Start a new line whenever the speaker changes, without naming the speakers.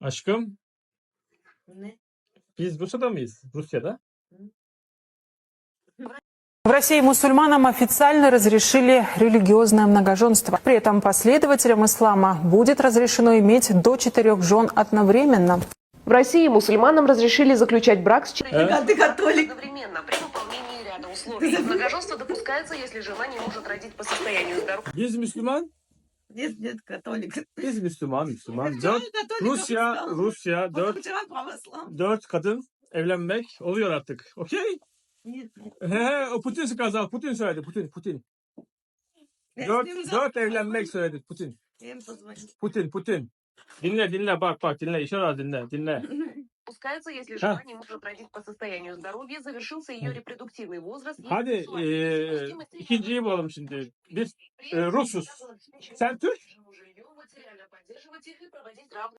Aşkım
Ne?
biz Rusya'da mıyız? Rusya'da.
В России мусульманам официально разрешили религиозное многоженство. При этом последователям ислама будет разрешено иметь до четырех жен одновременно.
В России мусульманам разрешили заключать брак с человеком
А ты католик.
одновременно при выполнении ряда условий. Многоженство допускается, если жена не может родить по состоянию здоровья.
Biz Müslüman.
Biz biz Katolik.
Biz Müslüman, Müslüman. Dört, Rusya, Rusya dört, dört kadın evlenmek oluyor artık. Okey? He he, o Putin kazan. Putin söyledi, Putin, Putin. Dört, dört evlenmek söyledi Putin. Putin, Putin. Dinle, dinle, bak, bak, dinle. İşaret dinle, dinle.
Допускается, если жена не может родить по состоянию здоровья, завершился ее репродуктивный возраст. и
Hadi,
совместимость
ikinciyi bulalım şimdi. Biz e, Rusuz. Sen Türk?